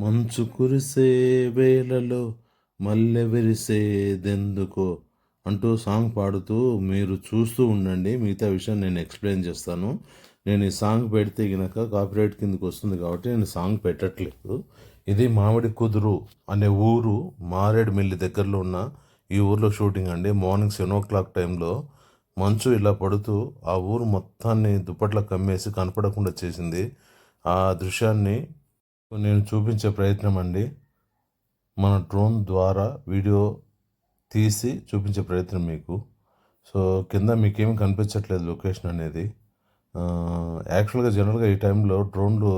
మంచు కురిసే వేళలో మల్లె విరిసేదెందుకో అంటూ సాంగ్ పాడుతూ మీరు చూస్తూ ఉండండి. మిగతా విషయం నేను ఎక్స్ప్లెయిన్ చేస్తాను. నేను ఈ సాంగ్ పెడితే గనక కాపీరైట్ కిందకి వస్తుంది కాబట్టి నేను సాంగ్ పెట్టట్లేదు. ఇది మామిడి కుదురు అనే ఊరు మారేడుమిల్లి దగ్గరలో ఉన్న ఈ ఊర్లో షూటింగ్ అండి. మార్నింగ్ సెవెన్ ఓ క్లాక్ టైంలో మంచు ఇలా పడుతూ ఆ ఊరు మొత్తాన్ని దుప్పట్లో కమ్మేసి కనపడకుండా చేసింది. ఆ దృశ్యాన్ని నేను చూపించే ప్రయత్నం అండి. మన డ్రోన్ ద్వారా వీడియో తీసి చూపించే ప్రయత్నం మీకు. సో కింద మీకేమి కనిపించట్లేదు లొకేషన్ అనేది. యాక్చువల్గా జనరల్గా ఈ టైంలో డ్రోన్లు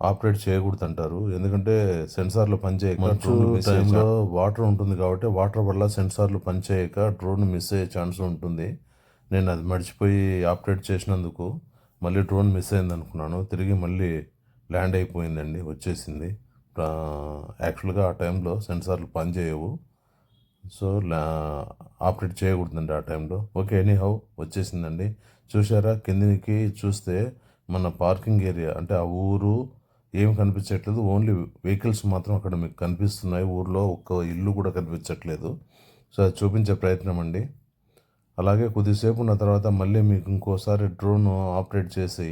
ఆపరేట్ చేయకూడదు అంటారు ఎందుకంటే సెన్సార్లు పనిచేయక డ్రోన్ టైంలో వాటర్ ఉంటుంది కాబట్టి వాటర్ వల్ల సెన్సార్లు పనిచేయక డ్రోన్ మిస్ అయ్యే ఛాన్స్ ఉంటుంది. నేను అది మర్చిపోయి ఆపరేట్ చేసినందుకు మళ్ళీ డ్రోన్ మిస్ అయింది అనుకున్నాను తిరిగి మళ్ళీ ల్యాండ్ అయిపోయిందండి వచ్చేసింది. యాక్చువల్గా ఆ టైంలో సెన్సార్లు పనిచేయవు సో ఆపరేట్ చేయకూడదండి ఆ టైంలో. ఓకే ఎనీ హౌ వచ్చేసిందండి. చూసారా కిందికి చూస్తే మన పార్కింగ్ ఏరియా అంటే ఆ ఊరు ఏం కనిపించట్లేదు. ఓన్లీ వెహికల్స్ మాత్రం అక్కడ మీకు కనిపిస్తున్నాయి. ఊర్లో ఒక్క ఇల్లు కూడా కనిపించట్లేదు. సో అది చూపించే ప్రయత్నం అండి. అలాగే కొద్దిసేపు ఉన్న తర్వాత మళ్ళీ మీకు ఇంకోసారి డ్రోన్ ఆపరేట్ చేసి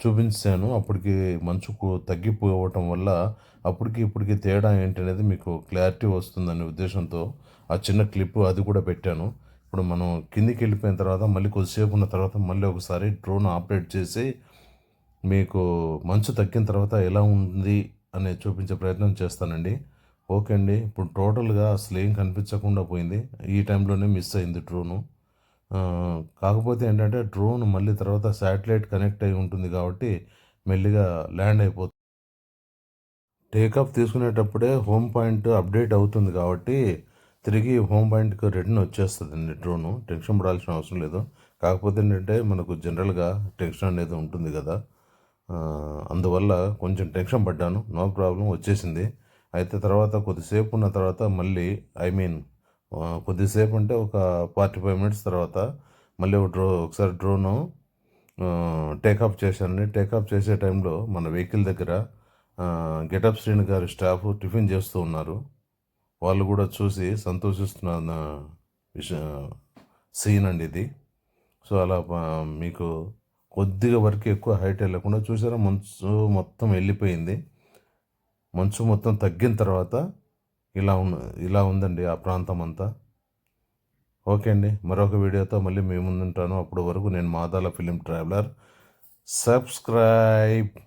చూపించాను. అప్పటికి మంచుకు తగ్గిపోవటం వల్ల అప్పటికి ఇప్పటికి తేడా ఏంటనేది మీకు క్లారిటీ వస్తుందనే ఉద్దేశంతో ఆ చిన్న క్లిప్ అది కూడా పెట్టాను. ఇప్పుడు మనం కిందికి వెళ్ళిపోయిన తర్వాత మళ్ళీ కొద్దిసేపు ఉన్న తర్వాత మళ్ళీ ఒకసారి డ్రోన్ ఆపరేట్ చేసి మీకు మంచు తగ్గిన తర్వాత ఎలా ఉంది అనే చూపించే ప్రయత్నం చేస్తానండి. ఓకే అండి. ఇప్పుడు టోటల్గా అసలు ఏం కనిపించకుండా పోయింది. ఈ టైంలోనే మిస్ అయింది డ్రోను. కాకపోతే ఏంటంటే డ్రోన్ మళ్ళీ తర్వాత శాటిలైట్ కనెక్ట్ అయి ఉంటుంది కాబట్టి మెల్లిగా ల్యాండ్ అయిపోతుంది. టేకాఫ్ తీసుకునేటప్పుడే హోమ్ పాయింట్ అప్డేట్ అవుతుంది కాబట్టి తిరిగి హోమ్ పాయింట్కి రిటర్న్ వచ్చేస్తుందండి డ్రోను. టెన్షన్ పడాల్సిన అవసరం లేదు. కాకపోతే ఏంటంటే మనకు జనరల్గా టెన్షన్ అనేది ఉంటుంది కదా. అందువల్ల కొంచెం టెన్షన్ పడ్డాను. నో ప్రాబ్లం వచ్చేసింది. అయితే తర్వాత కొద్దిసేపు ఉన్న తర్వాత మళ్ళీ ఐ మీన్ కొద్దిసేపు అంటే ఒక ఫార్టీ ఫైవ్ మినిట్స్ తర్వాత మళ్ళీ ఒక డ్రో ఒకసారి డ్రోను టేకాఫ్ చేశానండి. టేకాఫ్ చేసే టైంలో మన వెహికల్ దగ్గర గెటప్ శ్రేణి గారి స్టాఫ్ టిఫిన్ చేస్తూ ఉన్నారు. వాళ్ళు కూడా చూసి సంతోషిస్తున్న విష సీన్ అండి ఇది. సో అలా మీకు కొద్దిగా వరకు ఎక్కువ హైట్ వెళ్ళకుండా చూసారా మంచు మొత్తం వెళ్ళిపోయింది. మంచు మొత్తం తగ్గిన తర్వాత ఇలా ఉన్న ఇలా ఉందండి ఆ ప్రాంతం అంతా ఓకే అండి మరొక వీడియోతో మళ్ళీ మీ ముందుంటాను. అప్పటి వరకు నేను మాదాల ఫిలిం ట్రావెలర్. సబ్స్క్రైబ్.